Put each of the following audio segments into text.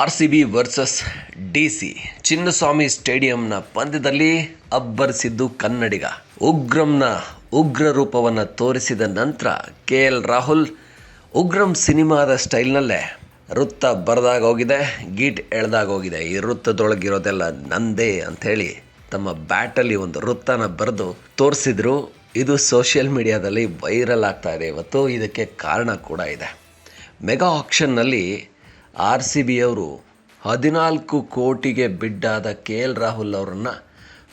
R C B versus D C Chinnaswamy ಸ್ಟೇಡಿಯಂನ ಪಂದ್ಯದಲ್ಲಿ ಅಬ್ಬರಿಸಿದ್ದು ಕನ್ನಡಿಗ. ಉಗ್ರಂನ ಉಗ್ರ ರೂಪವನ್ನು ತೋರಿಸಿದ ನಂತರ ಕೆ ಎಲ್ ರಾಹುಲ್ ಉಗ್ರಂ ಸಿನಿಮಾದ ಸ್ಟೈಲ್ನಲ್ಲೇ ವೃತ್ತ ಬರೆದಾಗ ಹೋಗಿದೆ ಗೀಟ್ ಎಳೆದಾಗ ಹೋಗಿದೆ ಈ ವೃತ್ತದೊಳಗಿರೋದೆಲ್ಲ ನಂದೇ ಅಂಥೇಳಿ ತಮ್ಮ ಬ್ಯಾಟಲ್ಲಿ ಒಂದು ವೃತ್ತನ ಬರೆದು ತೋರಿಸಿದ್ರು. ಇದು ಸೋಷಿಯಲ್ ಮೀಡಿಯಾದಲ್ಲಿ ವೈರಲ್ ಆಗ್ತಾ ಇದೆ. ಇವತ್ತು ಇದಕ್ಕೆ ಕಾರಣ ಕೂಡ ಇದೆ. ಮೆಗಾ ಆಕ್ಷನ್ನಲ್ಲಿ ಆರ್ ಸಿ ಬಿ ಅವರು ಹದಿನಾಲ್ಕು ಕೋಟಿಗೆ ಬಿಡ್ಡಾದ ಕೆ ಎಲ್ ರಾಹುಲ್ ಅವರನ್ನು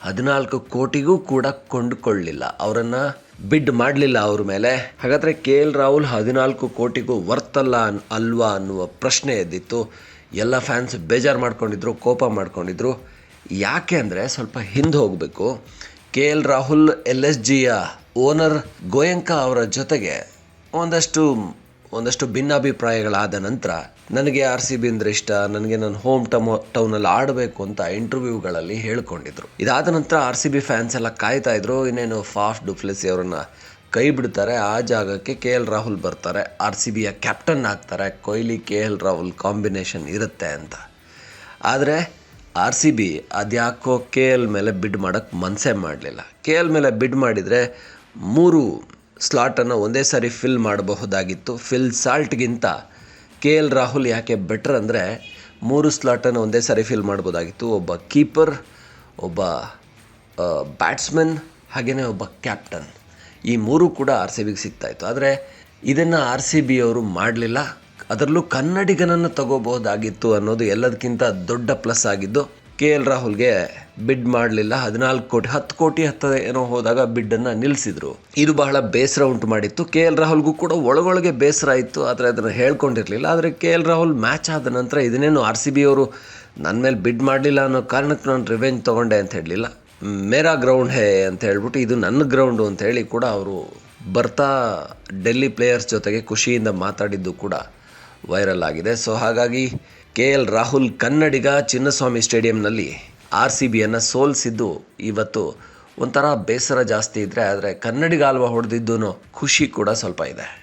ಹದಿನಾಲ್ಕು ಕೋಟಿಗೂ ಕೂಡ ಕೊಂಡುಕೊಳ್ಳಲಿಲ್ಲ ಅವರನ್ನು ಬಿಡ್ ಮಾಡಲಿಲ್ಲ ಅವ್ರ ಮೇಲೆ. ಹಾಗಾದರೆ ಕೆ ಎಲ್ ರಾಹುಲ್ ಹದಿನಾಲ್ಕು ಕೋಟಿಗೂ ವರ್ತಲ್ಲ ಅನ್, ಅಲ್ವಾ ಅನ್ನುವ ಪ್ರಶ್ನೆ ಎದ್ದಿತ್ತು. ಎಲ್ಲ ಫ್ಯಾನ್ಸ್ ಬೇಜಾರು ಮಾಡ್ಕೊಂಡಿದ್ರು, ಕೋಪ ಮಾಡ್ಕೊಂಡಿದ್ರು. ಯಾಕೆ ಅಂದರೆ ಸ್ವಲ್ಪ ಹಿಂದೆ ಹೋಗಬೇಕು. K L Rahul L S ಜಿಯ owner Goenka ಅವರ ಜೊತೆಗೆ ಒಂದಷ್ಟು ಒಂದಷ್ಟು ಭಿನ್ನಾಭಿಪ್ರಾಯಗಳಾದ ನಂತರ, ನನಗೆ ಆರ್ ಸಿ ಬಿ ಅಂದ್ರೆ ಇಷ್ಟ, ನನಗೆ ನನ್ನ ಹೋಮ್ ಟಮ್, ಟೌನಲ್ಲಿ ಆಡಬೇಕು ಅಂತ ಇಂಟರ್ವ್ಯೂಗಳಲ್ಲಿ ಹೇಳ್ಕೊಂಡಿದ್ರು. ಇದಾದ ನಂತರ ಆರ್ ಸಿ ಬಿ ಫ್ಯಾನ್ಸ್ ಎಲ್ಲ ಕಾಯ್ತಾ ಇದ್ರು, ಇನ್ನೇನು ಫಾಫ್ ಡುಫ್ಲೆಸಿ ಅವರನ್ನು ಕೈ ಬಿಡ್ತಾರೆ, ಆ ಜಾಗಕ್ಕೆ ಕೆ ಎಲ್ ರಾಹುಲ್ ಬರ್ತಾರೆ, ಆರ್ ಸಿ ಬಿಯ ಕ್ಯಾಪ್ಟನ್ ಆಗ್ತಾರೆ, Kohli, K L Rahul combination ಇರುತ್ತೆ ಅಂತ. ಆದರೆ ಆರ್ ಸಿ ಬಿ ಅದ್ಯಾಕೋ ಕೆ ಎಲ್ ಮೇಲೆ ಬಿಡ್ ಮಾಡೋಕ್ಕೆ ಮನಸ್ಸೇ ಮಾಡಲಿಲ್ಲ. ಕೆ ಎಲ್ ಮೇಲೆ ಬಿಡ್ ಮಾಡಿದರೆ ಮೂರು ಸ್ಲಾಟನ್ನು ಒಂದೇ ಸಾರಿ ಫಿಲ್ ಮಾಡಬಹುದಾಗಿತ್ತು. ಫಿಲ್ ಸಾಲ್ಟ್ಗಿಂತ ಕೆ ಎಲ್ ರಾಹುಲ್ ಯಾಕೆ ಬೆಟ್ರ್ ಅಂದರೆ ಮೂರು ಸ್ಲಾಟನ್ನು ಒಂದೇ ಸಾರಿ ಫಿಲ್ ಮಾಡ್ಬೋದಾಗಿತ್ತು ಒಬ್ಬ ಕೀಪರ್ ಒಬ್ಬ ಬ್ಯಾಟ್ಸ್ಮನ್ ಹಾಗೆಯೇ ಒಬ್ಬ ಕ್ಯಾಪ್ಟನ್ ಈ ಮೂರು ಕೂಡ ಆರ್ ಸಿ ಬಿಗೆ ಸಿಗ್ತಾಯಿತ್ತು ಆದರೆ ಇದನ್ನು ಆರ್ ಸಿ ಬಿ ಅವರು ಮಾಡಲಿಲ್ಲ. ಅದರಲ್ಲೂ ಕನ್ನಡಿಗನನ್ನು ತಗೋಬಹುದಾಗಿತ್ತು ಅನ್ನೋದು ಎಲ್ಲದಕ್ಕಿಂತ ದೊಡ್ಡ ಪ್ಲಸ್ ಆಗಿದ್ದು ಕೆ ಎಲ್ ರಾಹುಲ್ಗೆ ಬಿಡ್ ಮಾಡಲಿಲ್ಲ. ಹದಿನಾಲ್ಕು ಕೋಟಿ, ಹತ್ತು ಕೋಟಿ ಹತ್ತ ಏನೋ ಹೋದಾಗ ಬಿಡ್ಡನ್ನು ನಿಲ್ಲಿಸಿದ್ರು ಇದು ಬಹಳ ಬೇಸರ ಉಂಟು ಮಾಡಿತ್ತು. ಕೆ ಎಲ್ ರಾಹುಲ್ಗೂ ಕೂಡ ಒಳಗೊಳಗೆ ಬೇಸರ ಇತ್ತು ಆದರೆ ಅದನ್ನು ಹೇಳ್ಕೊಂಡಿರಲಿಲ್ಲ. ಆದರೆ ಕೆ ಎಲ್ ರಾಹುಲ್ ಮ್ಯಾಚ್ ಆದ ನಂತರ ಇದನ್ನೇನು ಆರ್ ಸಿ ಬಿ ಅವರು ನನ್ನ ಮೇಲೆ ಬಿಡ್ ಮಾಡಲಿಲ್ಲ ಅನ್ನೋ ಕಾರಣಕ್ಕೆ ನಾನು ರಿವೆಂಜ್ ತೊಗೊಂಡೆ ಅಂತ ಹೇಳಲಿಲ್ಲ. ಮೇರಾ ಗ್ರೌಂಡ್ ಹೇ ಅಂತ ಹೇಳ್ಬಿಟ್ಟು ಇದು ನನ್ನ ಗ್ರೌಂಡು ಅಂತ ಹೇಳಿ ಕೂಡ ಅವರು ಬರ್ತಾ ಡೆಲ್ಲಿ ಪ್ಲೇಯರ್ಸ್ ಜೊತೆಗೆ ಖುಷಿಯಿಂದ ಮಾತಾಡಿದ್ದು ಕೂಡ ವೈರಲ್ ಆಗಿದೆ. ಸೊ ಹಾಗಾಗಿ ಕೆ ಎಲ್ ರಾಹುಲ್ ಕನ್ನಡಿಗ ಚಿನ್ನಸ್ವಾಮಿ ಸ್ಟೇಡಿಯಂನಲ್ಲಿ ಆರ್ ಸಿ ಬಿಯನ್ನು ಸೋಲಿಸಿದ್ದು ಇವತ್ತು ಒಂಥರ ಬೇಸರ ಜಾಸ್ತಿ ಇದ್ದರೆ ಆದರೆ ಕನ್ನಡಿಗ ಅಲ್ವಾ ಹೊಡೆದಿದ್ದು ಖುಷಿ ಕೂಡ ಸ್ವಲ್ಪ ಇದೆ.